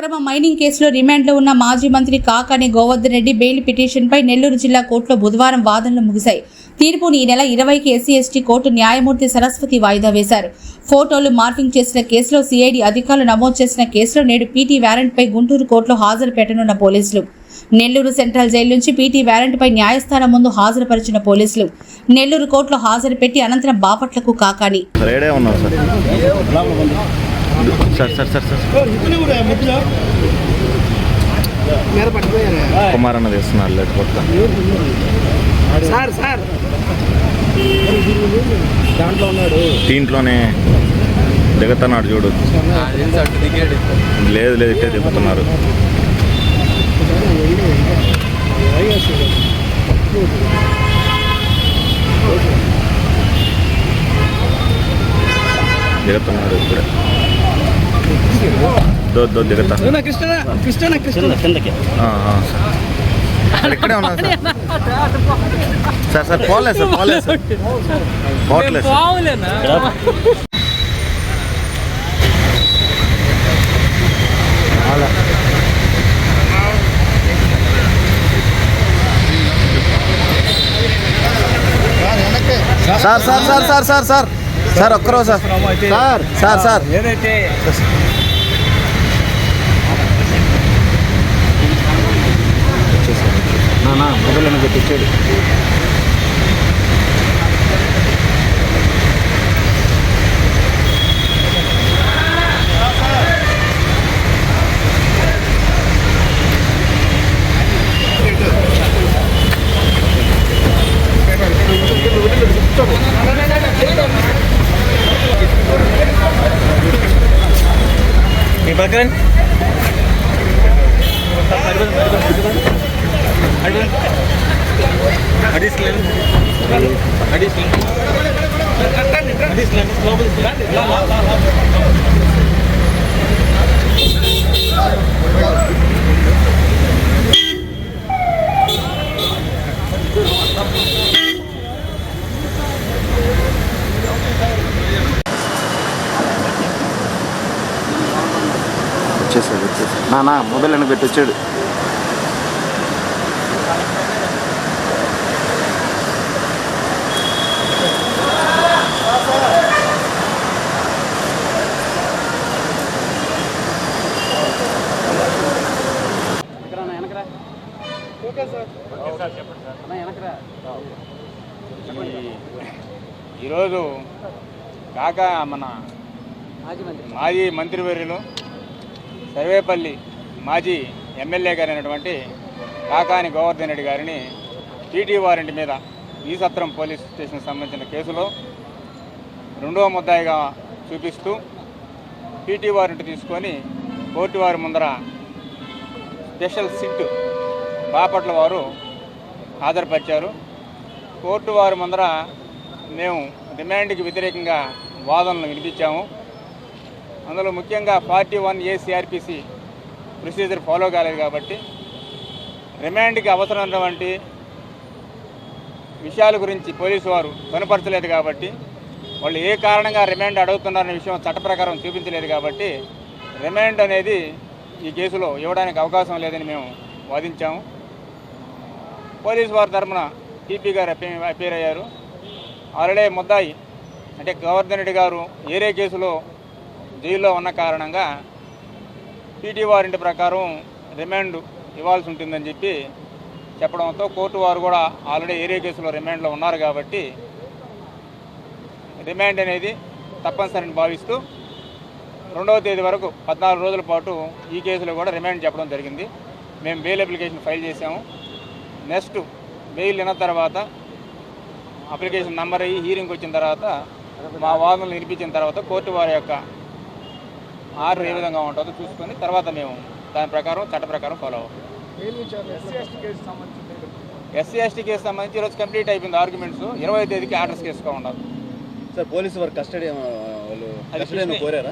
అక్రమ మైనింగ్ కేసులో రిమాండ్లో ఉన్న మాజీ మంత్రి కాకాని గోవర్ధన్ రెడ్డి బెయిల్ పిటిషన్పై నెల్లూరు జిల్లా కోర్టులో బుధవారం వాదనలు ముగిశాయి. తీర్పును ఈ నెల ఇరవైకి ఎస్సీ ఎస్టీ కోర్టు న్యాయమూర్తి సరస్వతి వాయిదా వేశారు. ఫోటోలు మార్పింగ్ చేసిన కేసులో సిఐడి అధికారులు నమోదు చేసిన కేసులో నేడు పీటీ వారెంట్పై గుంటూరు కోర్టులో హాజరు పెట్టనున్న పోలీసులు. నెల్లూరు సెంట్రల్ జైలు నుంచి పీటీ వారెంట్పై న్యాయస్థానం ముందు హాజరుపరిచిన పోలీసులు. నెల్లూరు కోర్టులో హాజరు పెట్టి అనంతరం బాపట్లకు Kakani. Sir sir sir sir. Sir మీద పట్టుకోయారు కుమార్ అన్న తీస్తున్నారు లేదు కొత్త సార్ సార్. దాంట్లో ఉన్నాడు దీంట్లోనే దిగుతున్నాడు చూడు. లేదు లేదు ఇట్టే దిగుతున్నారు. దిగుతున్నాడు ఇప్పుడే. దొద్దు దిగుతా. ఇక్కడే ఉన్నాను సార్. సార్ సార్ పోలే సార్ పోలే సార్. పోవట్లేదు sir. Sir sir sir sir sir sir. ఒక్కరో sir. Sir sir sir. ఏదైతే kecil-kecil. bagian. వచ్చేసాడు వచ్చేసాడు. నా మొబైల్ అని పెట్టి వచ్చాడు. ఈరోజు కాక మన మాజీ మంత్రివర్యులు సర్వేపల్లి మాజీ ఎమ్మెల్యే గారైనటువంటి కాకాని గోవర్ధన్ రెడ్డి గారిని టీటీ వారెంట్ మీద ఈ సత్రం పోలీస్ స్టేషన్కి సంబంధించిన కేసులో రెండవ ముద్దాయిగా చూపిస్తూ టీటీ వారెంట్ తీసుకొని కోర్టు వారి ముందర స్పెషల్ సిట్ బాపట్ల వారు హాజరుపరిచారు కోర్టు వారి ముందర మేము రిమాండ్కి వ్యతిరేకంగా వాదనలు వినిపించాము. అందులో ముఖ్యంగా forty one A CrPC procedure follow కాలేదు కాబట్టి రిమాండ్కి అవసరమైనటువంటి విషయాల గురించి పోలీసు వారు కనపరచలేదు కాబట్టి వాళ్ళు ఏ కారణంగా రిమాండ్ అడుగుతున్నారనే విషయం చట్ట ప్రకారం చూపించలేదు కాబట్టి రిమాండ్ అనేది ఈ కేసులో ఇవ్వడానికి అవకాశం లేదని మేము వాదించాము. పోలీసు వారి తరఫున టీపీ గారు అపీ- అపీర్ అయ్యారు. ఆల్రెడీ ముద్దాయి అంటే గవర్ధన్ రెడ్డి గారు ఏరే కేసులో జైల్లో ఉన్న కారణంగా పీటీ వారింటి ప్రకారం రిమాండ్ ఇవ్వాల్సి ఉంటుందని చెప్పి చెప్పడంతో కోర్టు వారు కూడా ఆల్రెడీ ఏరియా కేసులో రిమాండ్లో ఉన్నారు కాబట్టి రిమాండ్ అనేది తప్పనిసరిని భావిస్తూ రెండవ తేదీ వరకు పద్నాలుగు రోజుల పాటు ఈ కేసులో కూడా రిమాండ్ చెప్పడం జరిగింది. మేము బెయిల్ అప్లికేషన్ ఫైల్ చేసాము నెక్స్ట్ బెయిల్ విన్న తర్వాత అప్లికేషన్ నంబర్ అయ్యి హీరింగ్ వచ్చిన తర్వాత మా వాదనలు వినిపించిన తర్వాత కోర్టు వారి యొక్క ఆర్డర్ ఏ విధంగా ఉంటుందో చూసుకొని తర్వాత మేము దాని ప్రకారం చట్ట ప్రకారం ఫాలో అవుతాం. ఎస్సీ ఎస్టీ కేసు సంబంధించి ఈరోజు కంప్లీట్ అయిపోయింది ఆర్గ్యుమెంట్స్ ఇరవై తేదీకి ఆర్డర్స్ కేసుకో ఉండాలి. సార్ పోలీసు వారు కస్టడీ వాళ్ళు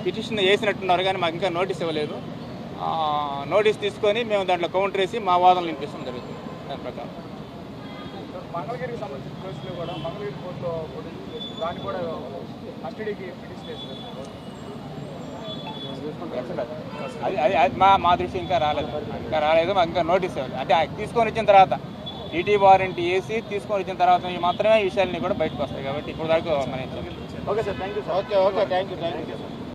పిటిషన్ వేసినట్టున్నారు కానీ మాకు ఇంకా నోటీస్ ఇవ్వలేదు. ఆ, నోటీస్ తీసుకొని మేము దాంట్లో కౌంటర్ వేసి మా వాదనలు వినిపిస్తాం జరుగుతుంది. ప్రకారం. మంగళగిరికి సంబంధించిన కేసులు కూడా మంగళగిరి కోర్టులో దాన్ని కూడా కస్టడీకి పిటిషన్. అది అది అది మా మా దృష్టి ఇంకా రాలేదు. ఇంకా రాలేదు మాకు ఇంకా నోటీస్ ఇవ్వాలి అంటే తీసుకొని వచ్చిన తర్వాత టీటీ వారంటీ వేసి తీసుకొని వచ్చిన తర్వాత మాత్రమే ఈ విషయాలన్నీ కూడా బయటకు వస్తాయి కాబట్టి ఇప్పుడు దాకా మనం okay sir thank you sir okay okay thank you thank you